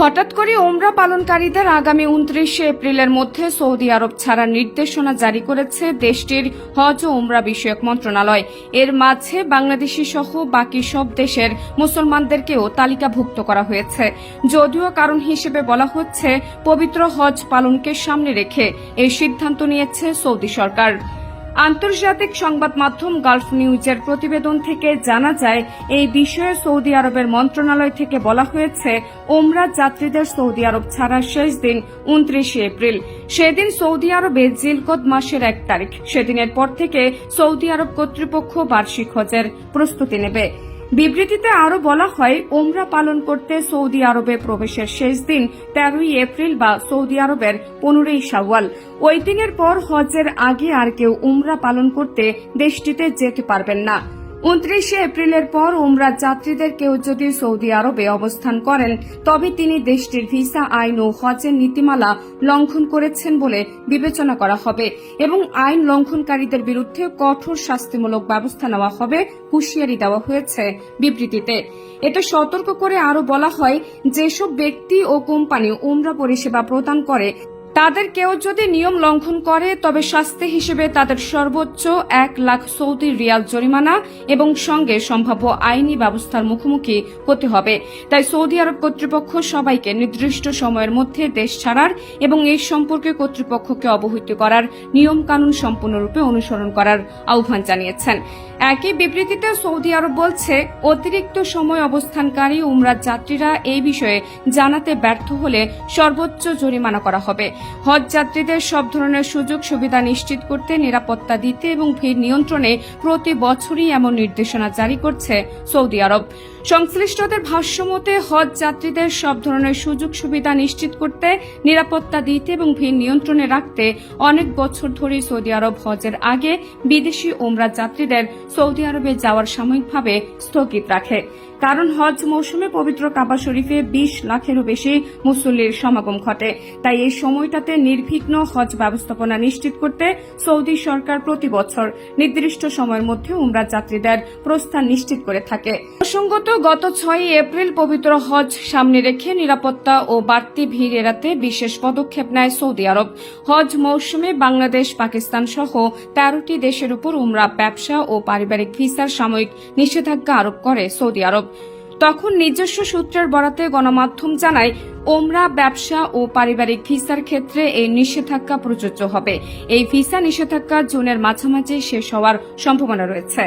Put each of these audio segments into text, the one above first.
হঠাৎ করে ওমরা পালনকারীদের আগামী উনত্রিশে এপ্রিলের মধ্যে সৌদি আরব ছাড়ার নির্দেশনা জারি করেছে দেশটির হজ ও ওমরা বিষয়ক মন্ত্রণালয়। এর মাঝে বাংলাদেশি সহ বাকি সব দেশের মুসলমানদেরকেও তালিকাভুক্ত করা হয়েছে। যদিও কারণ হিসেবে বলা হচ্ছে, পবিত্র হজ পালনকে সামনে রেখে এই সিদ্ধান্ত নিয়েছে সৌদি সরকার। আন্তর্জাতিক সংবাদ মাধ্যম গালফ নিউজের প্রতিবেদন থেকে জানা যায়, এই বিষয়ে সৌদি আরবের মন্ত্রণালয় থেকে বলা হয়েছে, ওমরা যাত্রীদের সৌদি আরব ছাড়ার শেষ দিন উনত্রিশে এপ্রিল। সেদিন সৌদি আরবে জিলকদ মাসের এক তারিখ। সেদিনের পর থেকে সৌদি আরব কর্তৃপক্ষ বার্ষিক হজের প্রস্তুতি নেবে। বিবৃতিতে আরও বলা হয় ওমরা পালন করতে সৌদি আরবে প্রবেশের শেষ দিন তেরোই এপ্রিল বা সৌদি আরবের পনেরোই সাওয়াল ওই দিনের পর হজের আগে আর কেউ উমরা পালন করতে দেশটিতে যেতে পারবেন না। উনত্রিশে এপ্রিলের পর উমরা যাত্রীদের কেউ যদি সৌদি আরবে অবস্থান করেন, তবে তিনি দেশটির ভিসা, আইন ও হজের নীতিমালা লঙ্ঘন করেছেন বলে বিবেচনা করা হবে এবং আইন লঙ্ঘনকারীদের বিরুদ্ধে কঠোর শাস্তিমূলক ব্যবস্থা নেওয়া হবে, হুঁশিয়ারি দেওয়া হয়েছে বিবৃতিতে। এতে সতর্ক করে আরও বলা হয়, যেসব ব্যক্তি ও কোম্পানি উমরা পরিষেবা প্রদান করে তাদের কেউ যদি নিয়ম লঙ্ঘন করে, তবে শাস্তি হিসেবে তাদের সর্বোচ্চ এক লাখ সৌদি রিয়াল জরিমানা এবং সঙ্গে সম্ভাব্য আইনি ব্যবস্থার মুখোমুখি হতে হবে। তাই সৌদি আরব কর্তৃপক্ষ সবাইকে নির্দিষ্ট সময়ের মধ্যে দেশ ছাড়ার এবং এই সম্পর্কে কর্তৃপক্ষকে অবহিত করার নিয়ম কানুন সম্পূর্ণরূপে অনুসরণ করার আহ্বান জানিয়েছেন। একই বিবৃতিতে সৌদি আরব বলছে, অতিরিক্ত সময় অবস্থানকারী উমরার যাত্রীরা এই বিষয়ে জানাতে ব্যর্থ হলে সর্বোচ্চ জরিমানা করা হবে। হজ যাত্রীদের সব ধরনের সুযোগ সুবিধা নিশ্চিত করতে, নিরাপত্তা দিতে এবং ভিড় নিয়ন্ত্রণে প্রতি বছরই এমন নির্দেশনা জারি করছে সৌদি আরব। সংশ্লিষ্টদের ভাষ্যমতে হজ যাত্রীদের সব ধরনের সুযোগ সুবিধা নিশ্চিত করতে, নিরাপত্তা দিতে এবং ভিড় নিয়ন্ত্রণে রাখতে অনেক বছর ধরে সৌদি আরব হজের আগে বিদেশি ওমরা যাত্রীদের সৌদি আরবে যাওয়ার সাময়িকভাবে স্থগিত রাখে। কারণ হজ মৌসুমে পবিত্র কাবা শরীফে বিশ লাখেরও বেশি মুসল্লির সমাগম ঘটে। তাই এই সময়টাতে নির্বিঘ্ন হজ ব্যবস্থাপনা নিশ্চিত করতে সৌদি সরকার প্রতি বছর নির্দিষ্ট সময়ের মধ্যে উমরা যাত্রীদের প্রস্থান নিশ্চিত করে থাকে। প্রসঙ্গত গত ছয় এপ্রিল পবিত্র হজ সামনে রেখে নিরাপত্তা ও বাড়তি ভিড় এড়াতে বিশেষ পদক্ষেপ নেয় সৌদি আরব। হজ মৌসুমে বাংলাদেশ, পাকিস্তান সহ তেরোটি দেশের উপর উমরা, ব্যবসা ও পারিবারিক ভিসার সাময়িক নিষেধাজ্ঞা আরোপ করে সৌদি আরব। তখন নিজস্ব সূত্রের বরাতে গণমাধ্যম জানায় ওমরা ব্যবসা ও পারিবারিক ভিসার ক্ষেত্রে এই নিষেধাজ্ঞা প্রযোজ্য হবে। এই ভিসা নিষেধাজ্ঞা জুনের মাঝামাঝি শেষ হওয়ার সম্ভাবনা রয়েছে।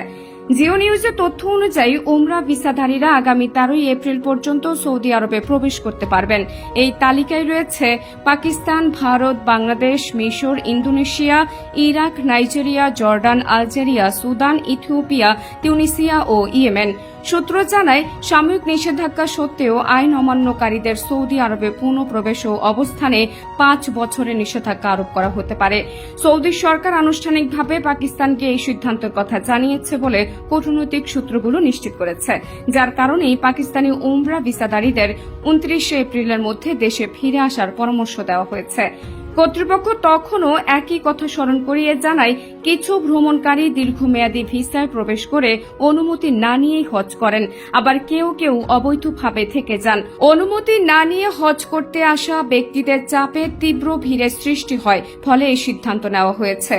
জিও নিউজের তথ্য অনুযায়ী ওমরা ভিসাধারীরা আগামী তেরোই এপ্রিল পর্যন্ত সৌদি আরবে প্রবেশ করতে পারবেন। এই তালিকায় রয়েছে পাকিস্তান, ভারত, বাংলাদেশ, মিশর, Indonesia, Iraq, Nigeria, Jordan, Algeria, Sudan, Ethiopia, Tunisia ও ইয়েমেন। সূত্র জানায়, সাময়িক নিষেধাজ্ঞা সত্ত্বেও আইন অমান্যকারীদের সৌদি আরবে পুনঃ প্রবেশ ও অবস্থানে পাঁচ বছরের নিষেধাজ্ঞা আরোপ করা হতে পারে। সৌদি সরকার আনুষ্ঠানিকভাবে পাকিস্তানকে এই সিদ্ধান্তের কথা জানিয়েছে বলে কূটনৈতিক সূত্রগুলো নিশ্চিত করেছে, যার কারণেই পাকিস্তানি উমরা ভিসাদারীদের উনত্রিশে এপ্রিলের মধ্যে দেশে ফিরে আসার পরামর্শ দেওয়া হয়েছে। কর্তৃপক্ষ তখনও একই কথা স্মরণ করিয়ে জানায়, কিছু ভ্রমণকারী দীর্ঘমেয়াদী ভিসায় প্রবেশ করে অনুমতি না নিয়েই হজ করেন, আবার কেউ কেউ অবৈধভাবে থেকে যান। অনুমতি না নিয়ে হজ করতে আসা ব্যক্তিদের চাপে তীব্র ভিড়ের সৃষ্টি হয়, ফলে এই সিদ্ধান্ত নেওয়া হয়েছে।